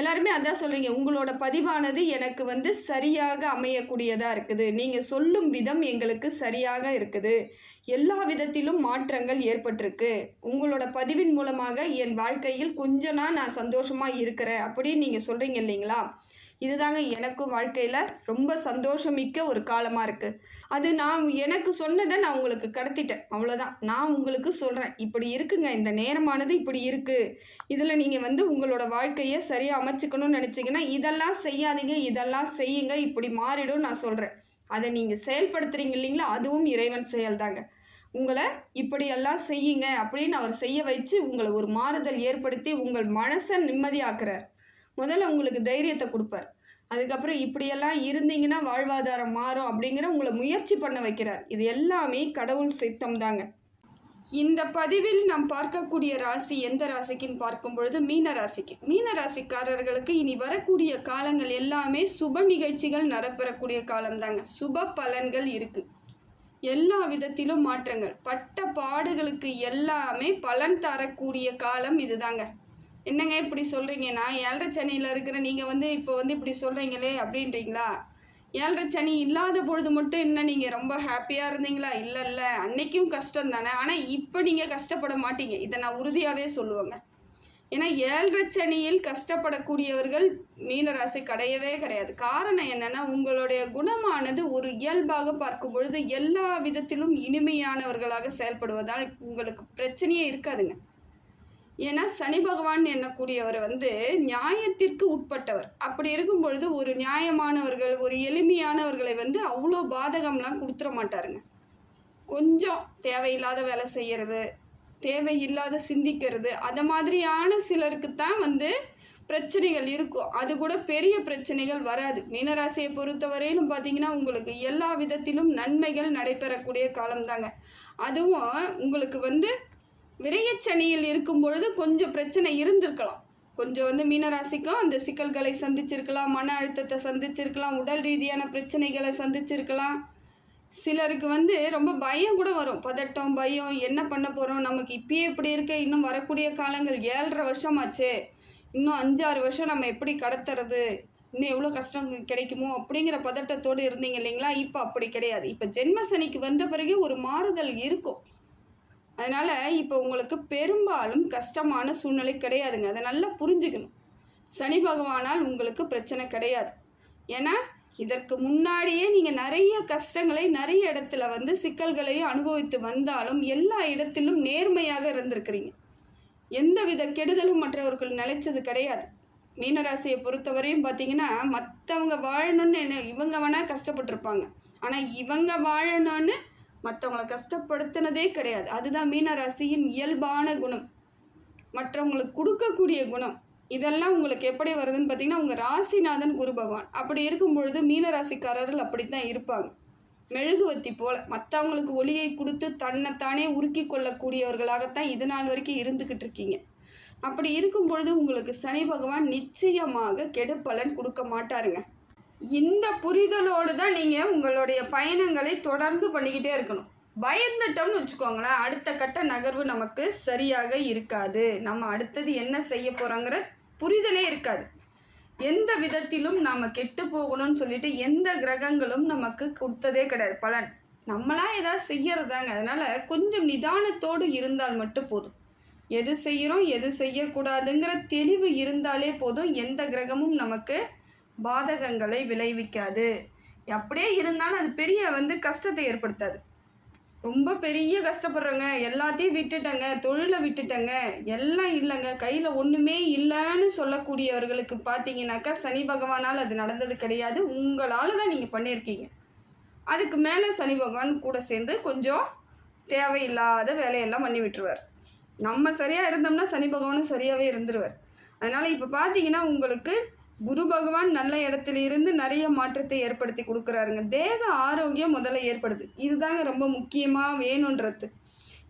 எல்லாருமே அதான் சொல்கிறீங்க உங்களோட பதிவானது எனக்கு வந்து சரியாக அமையக்கூடியதாக இருக்குது. நீங்கள் சொல்லும் விதம் எங்களுக்கு சரியாக இருக்குது. எல்லா விதத்திலும் மாற்றங்கள் ஏற்பட்டிருக்கு. உங்களோட பதிவின் மூலமாக என் வாழ்க்கையில் கொஞ்ச நாள் நான் சந்தோஷமாக இருக்கிறேன் அப்படின்னு நீங்கள் சொல்கிறீங்க இல்லைங்களா? இதுதாங்க எனக்கும் வாழ்க்கையில் ரொம்ப சந்தோஷமிக்க ஒரு காலமாக இருக்குது அது நான் எனக்கு சொன்னதை நான் உங்களுக்கு கடத்திட்டேன். அவ்வளோதான் நான் உங்களுக்கு சொல்கிறேன் இப்படி இருக்குங்க. இந்த நேரமானது இப்படி இருக்குது இதில் நீங்கள் வந்து உங்களோட வாழ்க்கையை சரியாக அமைச்சுக்கணும்னு நினச்சிங்கன்னா இதெல்லாம் செய்யாதீங்க. இதெல்லாம் செய்யுங்க. இப்படி மாறிடும் நான் சொல்கிறேன் அதை நீங்கள் செயல்படுத்துகிறீங்க இல்லைங்களா? அதுவும் இறைவன் செயல்தாங்க. உங்களை இப்படியெல்லாம் செய்யுங்க அப்படின்னு அவர் செய்ய வச்சு உங்களை ஒரு மாறுதல் ஏற்படுத்தி உங்கள் மனசை நிம்மதியாக்குறார். முதல்ல உங்களுக்கு தைரியத்தை கொடுப்பார். அதுக்கப்புறம் இப்படியெல்லாம் இருந்தீங்கன்னா வாழ்வாதாரம் மாறும் அப்படிங்கிற உங்களை முயற்சி பண்ண வைக்கிறார். இது எல்லாமே கடவுள் சித்தம் தாங்க. இந்த பதிவில் நாம் பார்க்கக்கூடிய ராசி எந்த ராசிக்குன்னு பார்க்கும் பொழுது மீன ராசிக்கு. மீன ராசிக்காரர்களுக்கு இனி வரக்கூடிய காலங்கள் எல்லாமே சுப நிகழ்ச்சிகள் நடைபெறக்கூடிய காலம்தாங்க சுப பலன்கள் இருக்குது எல்லா விதத்திலும் மாற்றங்கள். பட்ட பாடுகளுக்கு எல்லாமே பலன் தரக்கூடிய காலம் இதுதாங்க என்னங்க இப்படி சொல்கிறீங்கன்னா ஏழரை சனியில் இருக்கிற நீங்கள் வந்து இப்போ வந்து இப்படி சொல்கிறீங்களே அப்படின்றீங்களா? ஏழரை சனி இல்லாத பொழுது மட்டும் என்ன நீங்கள் ரொம்ப ஹாப்பியாக இருந்தீங்களா? இல்லை இல்லை. அன்னைக்கும் கஷ்டம் தானே. ஆனால் இப்போ நீங்கள் கஷ்டப்பட மாட்டீங்க. இதை நான் உறுதியாகவே சொல்லுவேங்க. ஏன்னா ஏழரை சனியில் கஷ்டப்படக்கூடியவர்கள் மீனராசி கிடையவே கிடையாது. காரணம் என்னென்னா உங்களுடைய குணமானது ஒரு இயல்பாக பார்க்கும் பொழுது எல்லா விதத்திலும் இனிமையானவர்களாக செயல்படுவதால் உங்களுக்கு பிரச்சனையே இருக்காதுங்க. ஏன்னா சனி பகவான் எண்ணக்கூடியவர் வந்து நியாயத்திற்கு உட்பட்டவர். அப்படி இருக்கும் பொழுது ஒரு நியாயமானவர்கள் ஒரு எளிமையானவர்களை வந்து அவ்வளோ பாதகம்லாம் கொடுத்துட மாட்டாருங்க. கொஞ்சம் தேவையில்லாத வேலை செய்கிறது தேவையில்லாத சிந்திக்கிறது அதை மாதிரியான சிலருக்கு தான் வந்து பிரச்சனைகள் இருக்கும். அது கூட பெரிய பிரச்சனைகள் வராது. மீனராசியை பொறுத்தவரையிலும் பார்த்தீங்கன்னா உங்களுக்கு எல்லா விதத்திலும் நன்மைகள் நடைபெறக்கூடிய காலம்தாங்க. அதுவும் உங்களுக்கு வந்து விரையச்சனியில் இருக்கும் பொழுது கொஞ்சம் பிரச்சனை இருந்திருக்கலாம். கொஞ்சம் வந்து மீனராசிக்கும் அந்த சிக்கல்களை சந்திச்சிருக்கலாம் மன அழுத்தத்தை சந்திச்சிருக்கலாம் உடல் ரீதியான பிரச்சனைகளை சந்திச்சிருக்கலாம். சிலருக்கு வந்து ரொம்ப பயம் கூட வரும். பதட்டம் பயம் என்ன பண்ண போகிறோம் நமக்கு இப்பயே இப்படி இருக்க இன்னும் வரக்கூடிய காலங்கள் ஏழரை வருஷம் ஆச்சு இன்னும் அஞ்சாறு வருஷம் நம்ம எப்படி கடத்துறது? இன்னும் எவ்வளோ கஷ்டம் கிடைக்குமோ அப்படிங்கிற பதட்டத்தோடு இருந்தீங்க இல்லைங்களா? இப்போ அப்படி கிடையாது. இப்போ ஜென்ம சனிக்கு வந்த பிறகு ஒரு மாறுதல் இருக்கும். அதனால் இப்போ உங்களுக்கு பெரும்பாலும் கஷ்டமான சூழ்நிலை கிடையாதுங்க. அதை நல்லா புரிஞ்சுக்கணும். சனி பகவானால் உங்களுக்கு பிரச்சனை கிடையாது. ஏன்னா இதற்கு முன்னாடியே நீங்கள் நிறைய கஷ்டங்களை நிறைய இடத்துல வந்து சிக்கல்களையும் அனுபவித்து வந்தாலும் எல்லா இடத்திலும் நேர்மையாக இருந்திருக்கிறீங்க. எந்தவித கெடுதலும் மற்றவர்கள் நிலைச்சது கிடையாது. மீனராசியை பொறுத்தவரையும் பார்த்தீங்கன்னா மற்றவங்க வாழணும்னு என்ன- இவங்க வேணால் கஷ்டப்பட்டிருப்பாங்க. ஆனால் இவங்க வாழணும்னு மற்றவங்கள கஷ்டப்படுத்தினதே கிடையாது. அதுதான் மீனராசியின் இயல்பான குணம். மற்றவங்களுக்கு கொடுக்கக்கூடிய குணம். இதெல்லாம் உங்களுக்கு எப்படி வருதுன்னு பார்த்தீங்கன்னா உங்கள் ராசிநாதன் குரு பகவான். அப்படி இருக்கும் பொழுது மீனராசிக்காரர்கள் அப்படித்தான் இருப்பாங்க. மெழுகுவத்தி போல் மற்றவங்களுக்கு ஒளியை கொடுத்து தன்னைத்தானே உருக்கி கொள்ளக்கூடியவர்களாகத்தான் இது நாள் வரைக்கும் இருந்துக்கிட்டு இருக்கீங்க. அப்படி இருக்கும் பொழுது உங்களுக்கு சனி பகவான் நிச்சயமாக கெடுப்பலன் கொடுக்க மாட்டாருங்க. இந்த புரிதலோடு தான் நீங்கள் உங்களுடைய பயணங்களை தொடர்ந்து பண்ணிக்கிட்டே இருக்கணும். பயந்துட்டோம்னு வச்சுக்கோங்களேன் அடுத்த கட்ட நகர்வு நமக்கு சரியாக இருக்காது. நம்ம அடுத்தது என்ன செய்ய போகிறோங்கிற புரிதலே இருக்காது. எந்த விதத்திலும் நாம் கெட்டு போகணும்னு சொல்லிட்டு எந்த கிரகங்களும் நமக்கு கொடுத்ததே கிடையாது. பலன். நம்மளாம் ஏதாவது செய்யறதாங்க. அதனால் கொஞ்சம் நிதானத்தோடு இருந்தால் மட்டும் போதும். எது செய்கிறோம் எது செய்யக்கூடாதுங்கிற தெளிவு இருந்தாலே போதும். எந்த கிரகமும் நமக்கு பாதகங்களை விளைவிக்காது. அப்படியே இருந்தாலும் அது பெரிய வந்து கஷ்டத்தை ஏற்படுத்தாது. ரொம்ப பெரிய கஷ்டப்படுறேங்க. எல்லாத்தையும் விட்டுட்டேங்க. தொழிலை விட்டுட்டேங்க. எல்லாம் இல்லைங்க. கையில் ஒன்றுமே இல்லைன்னு சொல்லக்கூடியவர்களுக்கு பார்த்தீங்கன்னாக்கா சனி பகவானால் அது நடந்தது கிடையாது. உங்களால் தான் நீங்கள் பண்ணியிருக்கீங்க. அதுக்கு மேலே சனி பகவான் கூட சேர்ந்து கொஞ்சம் தேவையில்லாத வேலையெல்லாம் பண்ணி விட்டுருவார். நம்ம சரியாக இருந்தோம்னா சனி பகவானும் சரியாகவே இருந்துருவார். அதனால் இப்போ பார்த்தீங்கன்னா உங்களுக்கு குரு பகவான் நல்ல இடத்துல இருந்து நிறைய மாற்றத்தை ஏற்படுத்தி கொடுக்குறாருங்க. தேக ஆரோக்கியம் முதல்ல ஏற்படுது. இதுதாங்க ரொம்ப முக்கியமாக வேணுன்றது.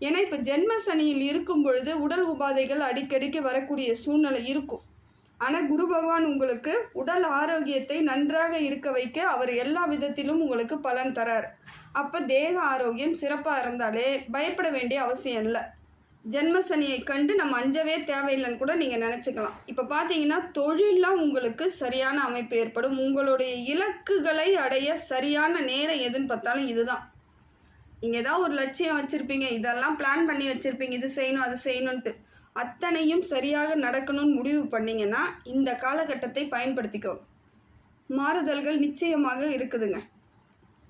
ஏன்னா இப்போ ஜென்ம சனியில் இருக்கும் பொழுது உடல் உபாதைகள் அடிக்கடிக்கு வரக்கூடிய சூழ்நிலை இருக்கும். ஆனால் குரு பகவான் உங்களுக்கு உடல் ஆரோக்கியத்தை நன்றாக இருக்க வைக்க அவர் எல்லா விதத்திலும் உங்களுக்கு பலன் தரார். அப்போ தேக ஆரோக்கியம் சிறப்பாக இருந்தாலே பயப்பட வேண்டிய அவசியம் இல்லை. ஜென்ம சனியை கண்டு நம்ம அஞ்சவே தேவையில்லைன்னு கூட நீங்கள் நினச்சிக்கலாம். இப்போ பார்த்தீங்கன்னா தொழிலில் உங்களுக்கு சரியான அமைப்பு ஏற்படும். உங்களுடைய இலக்குகளை அடைய சரியான நேரம் எதுன்னு பார்த்தாலும் இதுதான். நீங்கள் ஏதாவது ஒரு லட்சியம் வச்சுருப்பீங்க. இதெல்லாம் பிளான் பண்ணி வச்சுருப்பீங்க. இது செய்யணும் அது செய்யணுன்ட்டு அத்தனையும் சரியாக நடக்கணும்னு முடிவு பண்ணிங்கன்னா இந்த காலகட்டத்தை பயன்படுத்திக்கோ. மாறுதல்கள் நிச்சயமாக இருக்குதுங்க.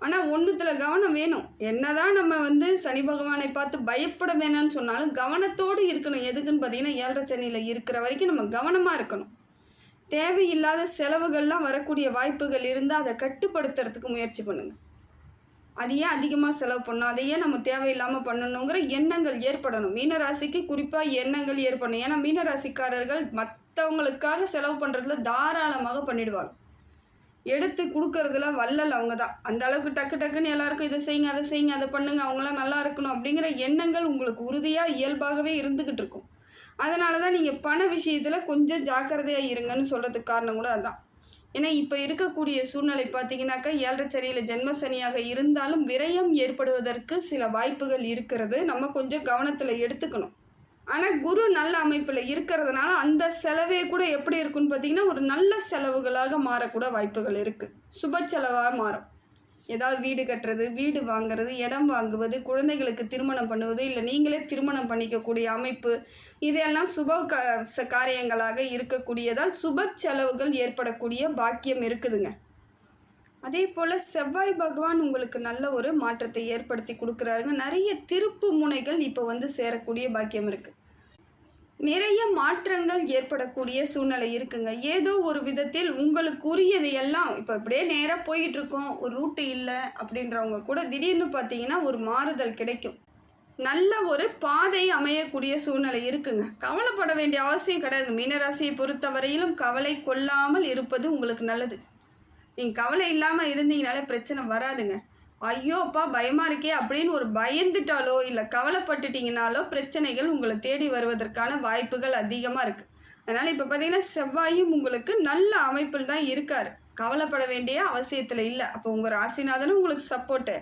ஆனால் ஒன்றுத்தில் கவனம் வேணும். என்ன தான் நம்ம வந்து சனி பகவானை பார்த்து பயப்பட வேணாம்னு சொன்னாலும் கவனத்தோடு இருக்கணும். எதுக்குன்னு பார்த்தீங்கன்னா ஏழரை சனியில் இருக்கிற வரைக்கும் நம்ம கவனமாக இருக்கணும். தேவையில்லாத செலவுகள்லாம் வரக்கூடிய வாய்ப்புகள் இருந்தால் அதை கட்டுப்படுத்துறதுக்கு முயற்சி பண்ணுங்கள் அது ஏன் அதிகமாக செலவு பண்ணணும்? அதை ஏன் நம்ம தேவையில்லாமல் பண்ணணுங்கிற எண்ணங்கள் ஏற்படணும். மீனராசிக்கு குறிப்பாக எண்ணங்கள் ஏற்படணும். ஏன்னா மீனராசிக்காரர்கள் மற்றவங்களுக்காக செலவு பண்ணுறதுல தாராளமாக பண்ணிடுவாங்க. எடுத்து கொடுக்கறதுல வல்லல் அவங்க தான் அந்த அளவுக்கு டக்கு டக்குன்னு எல்லாருக்கும் இதை செய்யுங்க அதை செய்யுங்க அதை பண்ணுங்க அவங்களாம் நல்லா இருக்கணும் அப்படிங்கிற எண்ணங்கள் உங்களுக்கு உறுதியாக இயல்பாகவே இருந்துக்கிட்டு இருக்கும். அதனால தான் நீங்கள் பண விஷயத்தில் கொஞ்சம் ஜாக்கிரதையாக இருங்கன்னு சொல்கிறதுக்கு காரணம் கூட அதுதான் ஏன்னா இப்போ இருக்கக்கூடிய சூழ்நிலை பார்த்தீங்கன்னாக்கா ஏழரை சனியில் ஜென்மசனியாக இருந்தாலும் விரயம் ஏற்படுவதற்கு சில வாய்ப்புகள் இருக்கிறது. நம்ம கொஞ்சம் கவனத்தில் எடுத்துக்கணும். ஆனால் குரு நல்ல அமைப்பில் இருக்கிறதுனால அந்த செலவே கூட எப்படி இருக்குன்னு பார்த்தீங்கன்னா ஒரு நல்ல செலவுகளாக மாறக்கூட வாய்ப்புகள் இருக்குது சுப செலவாக மாறும். ஏதாவது வீடு கட்டுறது வீடு வாங்குறது இடம் வாங்குவது குழந்தைகளுக்கு திருமணம் பண்ணுவது இல்லை நீங்களே திருமணம் பண்ணிக்கக்கூடிய அமைப்பு இதெல்லாம் சுப க காரியங்களாக இருக்கக்கூடியதால் சுப செலவுகள் ஏற்படக்கூடிய பாக்கியம் இருக்குதுங்க. அதே போல் செவ்வாய் பகவான் உங்களுக்கு நல்ல ஒரு மாற்றத்தை ஏற்படுத்தி கொடுக்குறாருங்க. நிறைய திருப்பு முனைகள் இப்போ வந்து சேரக்கூடிய பாக்கியம் இருக்குது நிறைய மாற்றங்கள் ஏற்படக்கூடிய சூழ்நிலை இருக்குங்க. ஏதோ ஒரு விதத்தில் உங்களுக்கு உரியது எல்லாம் இப்போ இப்படியே நேராக போயிட்டுருக்கோம் ஒரு ரூட்டு இல்லை அப்படின்றவங்க கூட திடீர்னு பார்த்தீங்கன்னா ஒரு மாறுதல் கிடைக்கும். நல்ல ஒரு பாதை அமையக்கூடிய சூழ்நிலை இருக்குங்க. கவலைப்பட வேண்டிய அவசியம் கிடையாது. மீனராசியை பொறுத்தவரையிலும் கவலை கொள்ளாமல் இருப்பது உங்களுக்கு நல்லது. நீங்கள் கவலை இல்லாமல் இருந்தீங்கனாலே பிரச்சனை வராதுங்க. ஐயோ அப்பா பயமாக இருக்கே அப்படின்னு ஒரு பயந்துட்டாலோ இல்லை கவலைப்பட்டுட்டீங்கனாலோ பிரச்சனைகள் உங்களை தேடி வருவதற்கான வாய்ப்புகள் அதிகமாக இருக்குது அதனால் இப்போ பார்த்தீங்கன்னா செவ்வாயும் உங்களுக்கு நல்ல அமைப்பில் தான் இருக்கார். கவலைப்பட வேண்டிய அவசியத்தில் இல்லை. அப்போ உங்கள் ராசிநாதனும் உங்களுக்கு சப்போர்ட்டு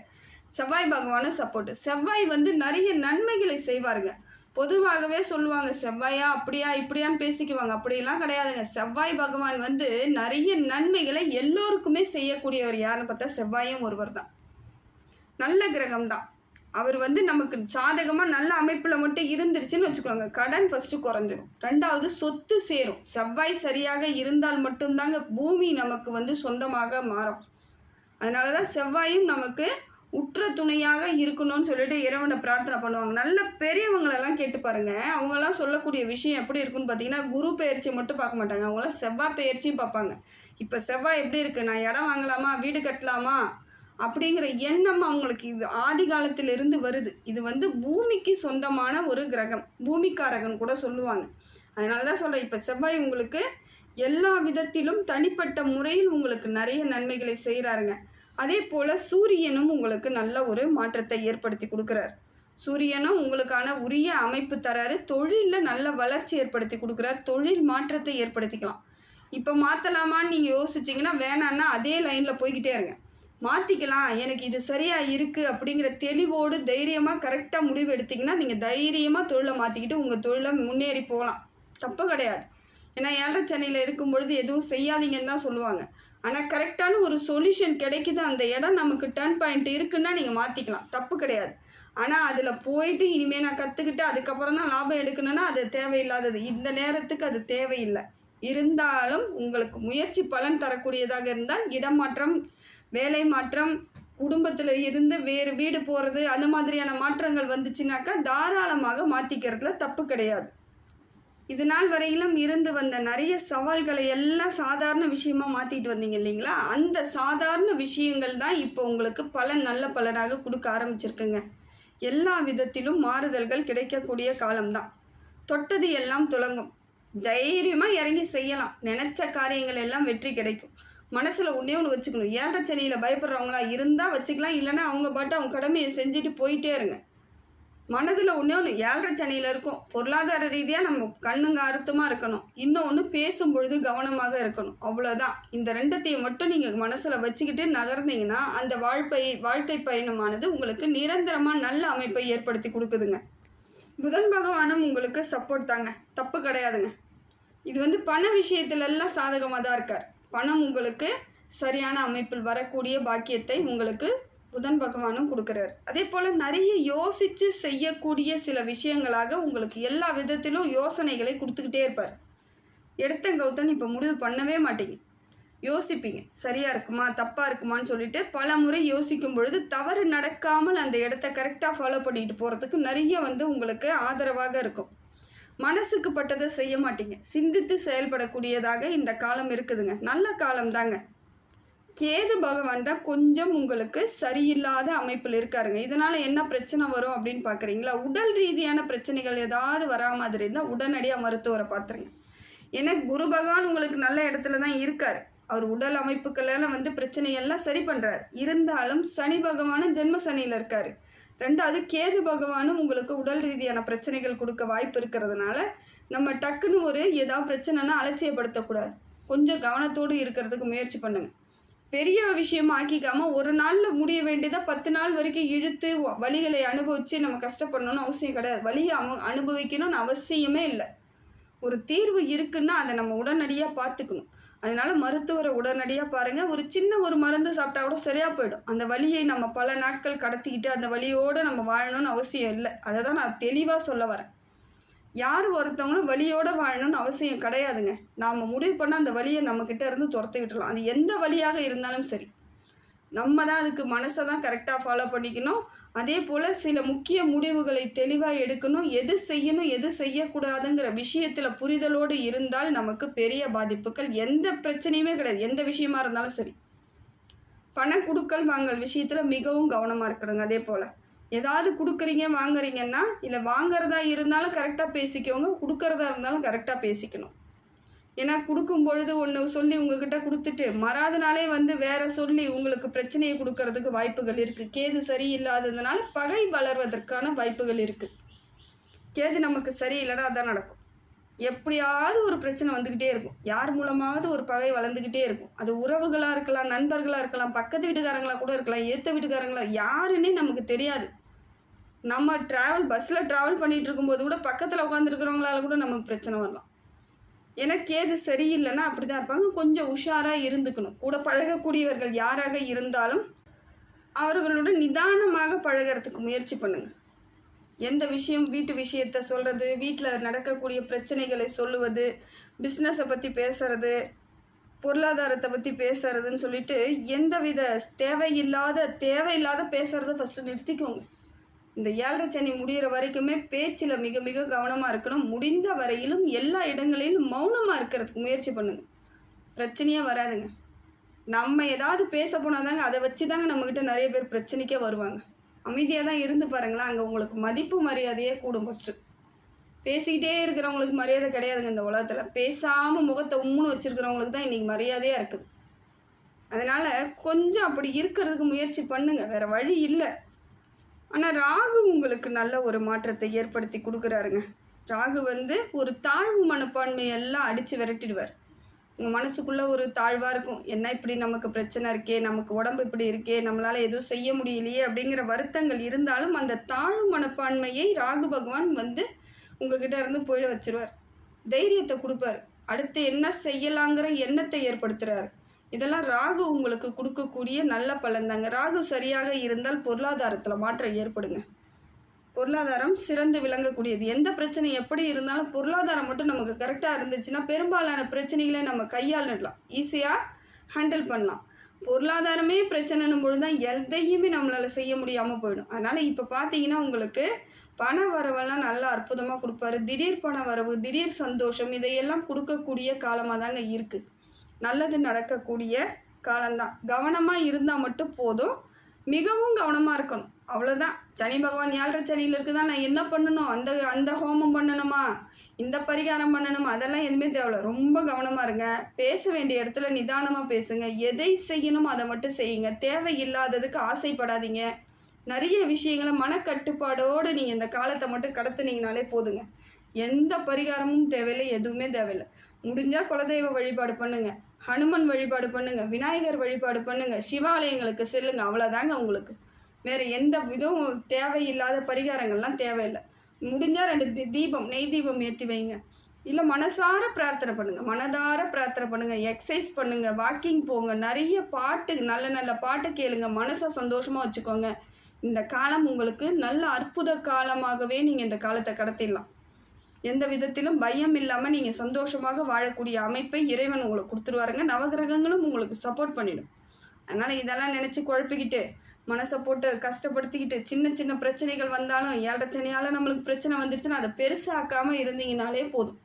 செவ்வாய் பகவானும் சப்போர்ட்டு செவ்வாய் வந்து நிறைய நன்மைகளை செய்வாருங்க. பொதுவாகவே சொல்லுவாங்க செவ்வாயா அப்படியா இப்படியான்னு பேசிக்குவாங்க. அப்படியெல்லாம் கிடையாதுங்க. செவ்வாய் பகவான் வந்து நிறைய நன்மைகளை எல்லோருக்குமே செய்யக்கூடியவர் யாருன்னு பார்த்தா செவ்வாயும் ஒருவர் தான் நல்ல கிரகம் தான் அவர் வந்து நமக்கு சாதகமாக நல்ல அமைப்பில் மட்டும் இருந்துருச்சுன்னு வச்சுக்கோங்க. கடன் ஃபஸ்ட்டு குறைஞ்சிரும். ரெண்டாவது சொத்து சேரும். செவ்வாய் சரியாக இருந்தால் மட்டும்தாங்க பூமி நமக்கு வந்து சொந்தமாக மாறும். அதனால தான் செவ்வாயும் நமக்கு உற்ற துணையாக இருக்கணும்னு சொல்லிட்டு இறைவனை பிரார்த்தனை பண்ணுவாங்க. நல்ல பெரியவங்களெல்லாம் கேட்டு பாருங்க. அவங்கெல்லாம் சொல்லக்கூடிய விஷயம் எப்படி இருக்குன்னு பார்த்தீங்கன்னா குரு பெயர்ச்சி மட்டும் பார்க்க மாட்டாங்க. அவங்களாம் செவ்வாய் பெயர்ச்சியும் பார்ப்பாங்க. இப்போ செவ்வாய் எப்படி இருக்குது நான் இடம் வாங்கலாமா? வீடு கட்டலாமா? அப்படிங்கிற எண்ணம் அவங்களுக்கு இது ஆதி காலத்திலிருந்து வருது. இது வந்து பூமிக்கு சொந்தமான ஒரு கிரகம். பூமிக்காரகன் கூட சொல்லுவாங்க. அதனால தான் சொல்கிறேன் இப்போ செவ்வாய் உங்களுக்கு எல்லா விதத்திலும் தனிப்பட்ட முறையில் உங்களுக்கு நிறைய நன்மைகளை செய்கிறாருங்க அதே போல் சூரியனும் உங்களுக்கு நல்ல ஒரு மாற்றத்தை ஏற்படுத்தி கொடுக்குறார். சூரியனும் உங்களுக்கான உரிய அமைப்பு தராரு. தொழிலில் நல்ல வளர்ச்சி ஏற்படுத்தி கொடுக்குறார். தொழில் மாற்றத்தை ஏற்படுத்திக்கலாம். இப்போ மாற்றலாமான்னு நீங்கள் யோசிச்சிங்கன்னா வேணான்னா அதே லைனில் போய்கிட்டே இருங்க. மாற்றிக்கலாம் எனக்கு இது சரியாக இருக்குது அப்படிங்கிற தெளிவோடு தைரியமாக கரெக்டாக முடிவு எடுத்திங்கன்னா நீங்கள் தைரியமாக தொழிலை மாற்றிக்கிட்டு உங்கள் தொழிலை முன்னேறி போகலாம். தப்பு கிடையாது. ஏன்னா ஏழரை சென்னையில் இருக்கும் பொழுது எதுவும் செய்யாதீங்கன்னு தான் சொல்லுவாங்க. ஆனால் கரெக்டான ஒரு சொல்யூஷன் கிடைக்குது. அந்த இடம் நமக்கு டர்ன் பாயிண்ட் இருக்குன்னா நீங்கள் மாற்றிக்கலாம் தப்பு கிடையாது. ஆனால் அதில் போயிட்டு இனிமேல் நான் கற்றுக்கிட்டு அதுக்கப்புறம் தான் லாபம் எடுக்கணும்னா அது தேவையில்லாதது. இந்த நேரத்துக்கு அது தேவையில்லை. இருந்தாலும் உங்களுக்கு முயற்சி பலன் தரக்கூடியதாக இருந்தால் இடமாற்றம் வேலை மாற்றம் குடும்பத்தில் இருந்து வேறு வீடு போகிறது அந்த மாதிரியான மாற்றங்கள் வந்துச்சுனாக்கா தாராளமாக மாற்றிக்கிறதுல தப்பு கிடையாது. இது நாள் வரையிலும் இருந்து வந்த நிறைய சவால்களை எல்லாம் சாதாரண விஷயமா மாற்றிட்டு வந்தீங்க இல்லைங்களா? அந்த சாதாரண விஷயங்கள் தான் இப்போ உங்களுக்கு பலன் நல்ல பலனாக கொடுக்க ஆரம்பிச்சிருக்குங்க. எல்லா விதத்திலும் மாறுதல்கள் கிடைக்கக்கூடிய காலம்தான். தொட்டது எல்லாம் துலங்கும் தைரியமாக இறங்கி செய்யலாம். நினச்ச காரியங்கள் எல்லாம் வெற்றி கிடைக்கும். மனசில் ஒன்றே ஒன்று வச்சுக்கணும். ஏழரை சனியில் பயப்படுறவங்களா இருந்தால் வச்சுக்கலாம். இல்லைன்னா அவங்க பாட்டு அவங்க கடமையை செஞ்சுட்டு போயிட்டே இருங்க. மனதில் ஒன்றே ஒன்று ஏழரை சனியில் இருக்கும். பொருளாதார ரீதியாக நம்ம கண்ணுங்க அறுத்தமாக இருக்கணும். இன்னொன்று பேசும் பொழுது கவனமாக இருக்கணும். அவ்வளோதான் இந்த ரெண்டத்தையும் மட்டும் நீங்கள் மனசில் வச்சுக்கிட்டு நகர்ந்தீங்கன்னா அந்த வாழ்க்கை வாழ்க்கை பயணமானது உங்களுக்கு நிரந்தரமாக நல்ல அமைப்பை ஏற்படுத்தி கொடுக்குதுங்க. புதன் பகவானும் உங்களுக்கு சப்போர்ட் தாங்க. தப்பு கிடையாதுங்க. இது வந்து பண விஷயத்துலெல்லாம் சாதகமாக தான் இருக்கார். பணம் உங்களுக்கு சரியான அமைப்பில் வரக்கூடிய பாக்கியத்தை உங்களுக்கு புதன் பகவானும் கொடுக்குறாரு. அதே போல் நிறைய யோசித்து செய்யக்கூடிய சில விஷயங்களாக உங்களுக்கு எல்லா விதத்திலும் யோசனைகளை கொடுத்துக்கிட்டே இருப்பார். எடுத்த கௌதன் இப்போ முடிவு பண்ணவே மாட்டீங்க. யோசிப்பீங்க. சரியாக இருக்குமா? தப்பாக இருக்குமான்னு சொல்லிட்டு பல முறை யோசிக்கும் பொழுது தவறு நடக்காமல் அந்த இடத்த கரெக்டாக ஃபாலோ பண்ணிட்டு போகிறதுக்கு நிறைய வந்து உங்களுக்கு ஆதரவாக இருக்கும். மனசுக்கு பட்டதை செய்ய மாட்டீங்க. சிந்தித்து செயல்படக்கூடியதாக இந்த காலம் இருக்குதுங்க. நல்ல காலம் தாங்க கேது பகவான் தான் கொஞ்சம் உங்களுக்கு சரியில்லாத அமைப்பில் இருக்காருங்க. இதனால் என்ன பிரச்சனை வரும் அப்படின்னு பார்க்குறீங்களா? உடல் ரீதியான பிரச்சனைகள் ஏதாவது வரா மாதிரி இருந்தால் உடனடியாக மருத்துவரை பார்த்துருங்க. ஏன்னா குரு பகவான் உங்களுக்கு நல்ல இடத்துல தான் இருக்கார். அவர் உடல் அமைப்புகளெல்லாம் வந்து பிரச்சனையெல்லாம் சரி பண்ணுறார் இருந்தாலும் சனி பகவானும் ஜென்ம சனியில் இருக்கார். ரெண்டாவது கேது பகவானும் உங்களுக்கு உடல் ரீதியான பிரச்சனைகள் கொடுக்க வாய்ப்பு இருக்கிறதுனால நம்ம டக்குன்னு ஒரு ஏதாவது பிரச்சனைனா அலட்சியப்படுத்தக்கூடாது. கொஞ்சம் கவனத்தோடு இருக்கிறதுக்கு முயற்சி பண்ணுங்கள் பெரிய விஷயமா ஆக்கிக்காம ஒரு நாளில் முடிய வேண்டியதை பத்து நாள் வரைக்கும் இழுத்து வழிகளை அனுபவித்து நம்ம கஷ்டப்படணும்னு அவசியம் கிடையாது. வழியை அவ அனுபவிக்கணும்னு அவசியமே இல்லை. ஒரு தீர்வு இருக்குன்னா அதை நம்ம உடனடியாக பார்த்துக்கணும். அதனால் மருத்துவரை உடனடியாக பாருங்கள் ஒரு சின்ன ஒரு மருந்து சாப்பிட்டா கூட சரியாக போயிடும். அந்த வழியை நம்ம பல நாட்கள் கடத்திக்கிட்டு அந்த வழியோடு நம்ம வாழணும்னு அவசியம் இல்லை. அதை தான் நான் தெளிவாக சொல்ல வரேன். யார் ஒருத்தவங்களும் வழியோடு வாழணும்னு அவசியம் கிடையாதுங்க. நாம் முடிவு பண்ண அந்த வழியை நம்மக்கிட்ட இருந்து துரத்து விட்டுலாம் அது எந்த வழியாக இருந்தாலும் சரி. நம்ம தான் அதுக்கு மனசை தான் கரெக்டாக ஃபாலோ பண்ணிக்கணும். அதே போல் சில முக்கிய முடிவுகளை தெளிவாக எடுக்கணும். எது செய்யணும் எது செய்யக்கூடாதுங்கிற விஷயத்தில் புரிதலோடு இருந்தால் நமக்கு பெரிய பாதிப்புகள். எந்த பிரச்சனையுமே கிடையாது. எந்த விஷயமா இருந்தாலும் சரி. பணம் கொடுக்கல் வாங்கல் விஷயத்தில் மிகவும் கவனமாக இருக்கணுங்க. அதே போல். ஏதாவது கொடுக்குறீங்க வாங்குறீங்கன்னா இல்லை வாங்குறதா இருந்தாலும் கரெக்டாக பேசிக்கோங்க கொடுக்குறதா இருந்தாலும் கரெக்டாக பேசிக்கணும். ஏன்னா கொடுக்கும் பொழுது ஒன்று சொல்லி உங்ககிட்ட கொடுத்துட்டு மறாத நாளே வந்து வேற சொல்லி உங்களுக்கு பிரச்சனையை கொடுக்கறதுக்கு வாய்ப்புகள் இருக்குது கேது சரியில்லாததுனால பகை வளர்வதற்கான வாய்ப்புகள் இருக்குது கேது நமக்கு சரியில்லைன்னா அதான் நடக்கும். எப்படியாவது ஒரு பிரச்சனை வந்துக்கிட்டே இருக்கும். யார் மூலமாவது ஒரு பகை வளர்ந்துக்கிட்டே இருக்கும். அது உறவுகளாக இருக்கலாம் நண்பர்களாக இருக்கலாம் பக்கத்து வீட்டுக்காரங்களா கூட இருக்கலாம் ஏற்ற வீட்டுக்காரங்களா யாருன்னே நமக்கு தெரியாது. நம்ம ட்ராவல் பஸ்ஸில் ட்ராவல் பண்ணிகிட்டு இருக்கும்போது கூட பக்கத்தில் உட்காந்துருக்கிறவங்களால கூட நமக்கு பிரச்சனை வரலாம். ஏன்னா கேது சரியில்லைன்னா அப்படி தான் இருப்பாங்க. கொஞ்சம் உஷாராக இருந்துக்கணும். கூட பழகக்கூடியவர்கள் யாராக இருந்தாலும் அவர்களோட நிதானமாக பழகுறதுக்கு முயற்சி பண்ணுங்கள் எந்த விஷயம் வீட்டு விஷயத்த சொல்கிறது வீட்டில் நடக்கக்கூடிய பிரச்சனைகளை சொல்லுவது பிஸ்னஸை பற்றி பேசுறது பொருளாதாரத்தை பற்றி பேசுறதுன்னு சொல்லிட்டு எந்தவித தேவையில்லாத தேவையில்லாத பேசுகிறத ஃபஸ்ட்டு நிறுத்திக்கோங்க. இந்த ஏழரை சனி முடியிற வரைக்குமே பேச்சில் மிக மிக கவனமாக இருக்கணும். முடிந்த வரையிலும் எல்லா இடங்களிலும் மௌனமாக இருக்கிறதுக்கு முயற்சி பண்ணுங்க. பிரச்சனையே வராதுங்க. நம்ம ஏதாவது பேச போனால் தாங்க அதை வச்சு தாங்க நம்மக்கிட்ட நிறைய பேர் பிரச்சனைக்கே வருவாங்க. அமைதியாக தான் இருந்து பாருங்களேன் அங்கே உங்களுக்கு மதிப்பு மரியாதையே கூடும் ஃபஸ்ட்டு பேசிக்கிட்டே இருக்கிறவங்களுக்கு மரியாதை கிடையாதுங்க இந்த உலகத்தில். பேசாமல் முகத்தை உம்முன்னு வச்சுருக்கிறவங்களுக்கு தான் இன்றைக்கி மரியாதையாக இருக்குது. அதனால் கொஞ்சம் அப்படி இருக்கிறதுக்கு முயற்சி பண்ணுங்க. வேறு வழி இல்லை. ஆனால் ராகு உங்களுக்கு நல்ல ஒரு மாற்றத்தை ஏற்படுத்தி கொடுக்குறாருங்க. ராகு வந்து ஒரு தாழ்வு மனப்பான்மையெல்லாம் அடித்து விரட்டிடுவார். உங்கள் மனசுக்குள்ளே ஒரு தாழ்வாக இருக்கும். என்ன இப்படி நமக்கு பிரச்சனை இருக்கே நமக்கு உடம்பு இப்படி இருக்கே நம்மளால் எதுவும் செய்ய முடியலையே அப்படிங்கிற வருத்தங்கள் இருந்தாலும் அந்த தாழ்வு மனப்பான்மையை ராகு பகவான் வந்து உங்ககிட்ட இருந்து போயிட வச்சிருவார். தைரியத்தை கொடுப்பாரு. அடுத்து என்ன செய்யலாங்கிற எண்ணத்தை ஏற்படுத்துகிறாரு இதெல்லாம் ராகு உங்களுக்கு கொடுக்கக்கூடிய நல்ல பலன் தாங்க. ராகு சரியாக இருந்தால் பொருளாதாரத்தில் மாற்றம் ஏற்படுங்க. பொருளாதாரம் சிறந்து விளங்கக்கூடியது. எந்த பிரச்சனை எப்படி இருந்தாலும் பொருளாதாரம் மட்டும் நமக்கு கரெக்டாக இருந்துச்சுன்னா பெரும்பாலான பிரச்சனைகளை நம்ம கையாளிடலாம் ஈஸியாக ஹேண்டில் பண்ணலாம். பொருளாதாரமே பிரச்சனைன்னும் பொழுது தான் எதையுமே நம்மளால் செய்ய முடியாமல் போயிடும். அதனால் இப்போ பார்த்தீங்கன்னா உங்களுக்கு பண வரவெல்லாம் நல்லா அற்புதமாக கொடுப்பாரு. திடீர் பண வரவு திடீர் சந்தோஷம் இதையெல்லாம் கொடுக்கக்கூடிய காலமாக தாங்க இருக்குது நல்லது நடக்கக்கூடிய காலம்தான். கவனமாக இருந்தால் மட்டும் போதும். மிகவும் கவனமாக இருக்கணும். அவ்வளோதான் சனி பகவான் ஏழரை சனியில் இருக்குதா? நான் என்ன பண்ணணும்? அந்த அந்த ஹோமம் பண்ணணுமா? இந்த பரிகாரம் பண்ணணுமா? அதெல்லாம் எதுவுமே தேவையில்ல. ரொம்ப கவனமாக இருங்க. பேச வேண்டிய இடத்துல நிதானமாக பேசுங்க. எதை செய்யணுமோ அதை மட்டும் செய்யுங்க. தேவையில்லாததுக்கு ஆசைப்படாதீங்க. நிறைய விஷயங்களை மனக்கட்டுப்பாடோடு நீங்கள் இந்த காலத்தை மட்டும் கடத்துனீங்கனாலே போதுங்க. எந்த பரிகாரமும் தேவையில்லை. எதுவுமே தேவையில்லை. முடிஞ்சால் குலதெய்வ வழிபாடு பண்ணுங்கள் ஹனுமன் வழிபாடு பண்ணுங்க விநாயகர் வழிபாடு பண்ணுங்க சிவாலயங்களுக்கு செல்லுங்க அவ்வளோதாங்க உங்களுக்கு. வேறு எந்த இதுவும் தேவையில்லாத பரிகாரங்கள்லாம் தேவையில்லை. முடிஞ்சால் ரெண்டு தி- தீபம் நெய் தீபம் ஏற்றி வைங்க. இல்லை மனசார பிரார்த்தனை பண்ணுங்கள் மனதார பிரார்த்தனை பண்ணுங்கள் எக்ஸசைஸ் பண்ணுங்கள் வாக்கிங் போங்க நிறைய பாட்டு நல்ல நல்ல பாட்டு கேளுங்க மனசை சந்தோஷமாக வச்சுக்கோங்க. இந்த காலம் உங்களுக்கு நல்ல அற்புத காலமாகவே நீங்கள் இந்த காலத்தை கடத்திடலாம். எந்த விதத்திலும் பயம் இல்லாமல் நீங்கள் சந்தோஷமாக வாழக்கூடிய அமைப்பை இறைவன் உங்களுக்கு கொடுத்துருவாருங்க. நவகிரகங்களும் உங்களுக்கு சப்போர்ட் பண்ணிடும். அதனால் இதெல்லாம் நினச்சி குழப்பிக்கிட்டு மனசை போட்டு கஷ்டப்படுத்திக்கிட்டு சின்ன சின்ன பிரச்சனைகள் வந்தாலும் ஏழச்சனையால் நம்மளுக்கு பிரச்சனை வந்துடுச்சுன்னா அதை பெருசாக்காமல் இருந்தீங்கனாலே போதும்.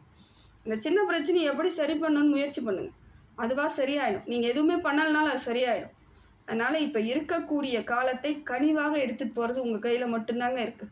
இந்த சின்ன பிரச்சனையை எப்படி சரி பண்ணணும்னு முயற்சி பண்ணுங்கள் அதுவாக சரியாயிடும். நீங்கள் எதுவுமே பண்ணலைனாலும் அது சரியாயிடும். அதனால் இப்போ இருக்கக்கூடிய காலத்தை கனிவாக எடுத்துகிட்டு போகிறது உங்கள் கையில் மட்டும்தாங்க இருக்குது